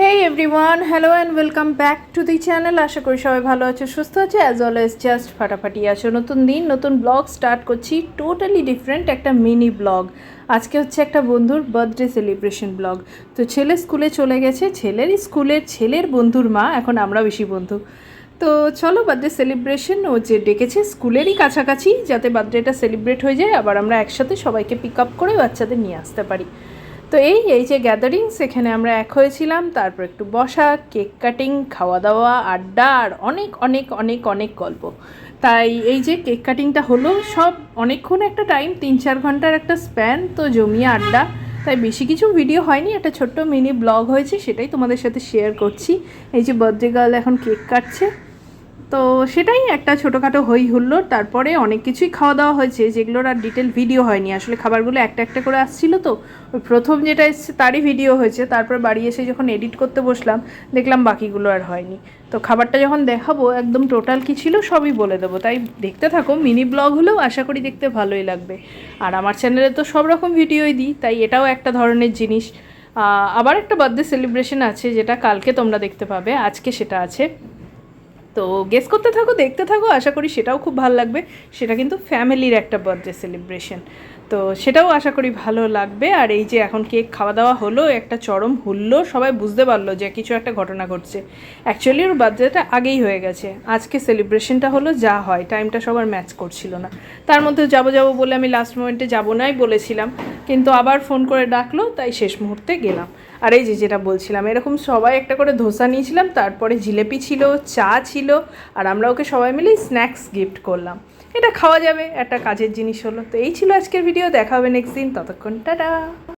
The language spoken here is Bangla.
Hey everyone hello and welcome back to the channel আশা করি সবাই ভালো আছে, সুস্থ আছে অ্যাজ অলওয়েজ জাস্ট ফাটাফাটি আছো। নতুন দিন, নতুন ব্লগ স্টার্ট করছি টোটালি ডিফারেন্ট একটা মিনি ব্লগ আজকে হচ্ছে একটা বন্ধুর বার্থডে সেলিব্রেশন ব্লগ তো ছেলে স্কুলে চলে গেছে ছেলের স্কুলের ছেলের বন্ধুর মা, এখন আমরা বেশি বন্ধু। তো চলো বার্থডে সেলিব্রেশন ও যে ডেকেছে স্কুলেরই কাছাকাছি, যাতে বার্থডেটা সেলিব্রেট হয়ে যায়, আবার আমরা একসাথে সবাইকে পিক আপ করে বাচ্চাদের নিয়ে আসতে পারি। তো এই এই যে গ্যাদারিং সেখানে আমরা এক হয়েছিলাম, তারপর একটু বসা, কেক কাটিং খাওয়া দাওয়া আড্ডা, আর অনেক অনেক অনেক অনেক গল্প। তাই এই যে কেক কাটিংটা হলো, সব অনেকক্ষণ একটা টাইম তিন, চার ঘণ্টার একটা স্প্যান তো জমিয়ে আড্ডা। তাই বেশি কিছু ভিডিও হয়নি, একটা ছোট্ট মিনি ব্লগ হয়েছে, সেটাই তোমাদের সাথে শেয়ার করছি। এই যে বার্থডে গার্ল এখন কেক কাটছে। তো সেটাই একটা ছোটোখাটো হই হুল্লোড় তারপরে অনেক কিছুই খাওয়া দাওয়া হয়েছে, যেগুলোর আর ডিটেল ভিডিও হয়নি। আসলে খাবারগুলো একটা একটা করে আসছিল তো। ওই প্রথম যেটা এসছে তারই ভিডিও হয়েছে। তারপর বাড়ি এসে যখন এডিট করতে বসলাম, দেখলাম বাকিগুলো আর হয়নি। তো খাবারটা যখন দেখাবো, একদম টোটাল কী ছিল সবই বলে দেবো। তাই দেখতে থাকো মিনি ব্লগ হলেও আশা করি দেখতে ভালোই লাগবে। আর আমার চ্যানেলে তো সব রকম ভিডিওই দিই, তাই এটাও একটা ধরনের জিনিস। আবার একটা বার্থডে সেলিব্রেশন আছে, যেটা কালকে তোমরা দেখতে পাবে। আজকে সেটা আছে। তো গেস করতে থাকো, দেখতে থাকো, আশা করি সেটাও খুব ভালো লাগবে। সেটা কিন্তু ফ্যামিলির একটা বার্থডে সেলিব্রেশন তো সেটাও আশা করি ভালো লাগবে। আর এই যে এখন কেক খাওয়া দাওয়া হলো, একটা চরম হুল্লো সবাই বুঝতে পারল যে কিছু একটা ঘটনা ঘটছে। অ্যাকচুয়ালি ওর বার্থডেটা আগেই হয়ে গেছে। আজকে সেলিব্রেশনটা হলো যা হয় টাইমটা সবার ম্যাচ করছিল না। তার মধ্যে যাব যাব বলে আমি লাস্ট মোমেন্টে যাব নাই বলেছিলাম। কিন্তু আবার ফোন করে ডাকলো, তাই শেষ মুহূর্তে গেলাম। আর এই যে যেটা বলছিলাম, এরকম সবাই একটা করে ধোসা নিয়েছিলাম, তারপরে জিলেপি ছিল, চা ছিল, আর আমরা ওকে সবাই মিলে স্ন্যাক্স গিফট করলাম। এটা খাওয়া যাবে, একটা কাজের জিনিস হলো। তো এই ছিল আজকের ভিডিও, দেখা হবে নেক্সট দিন, ততক্ষণ, টাটা!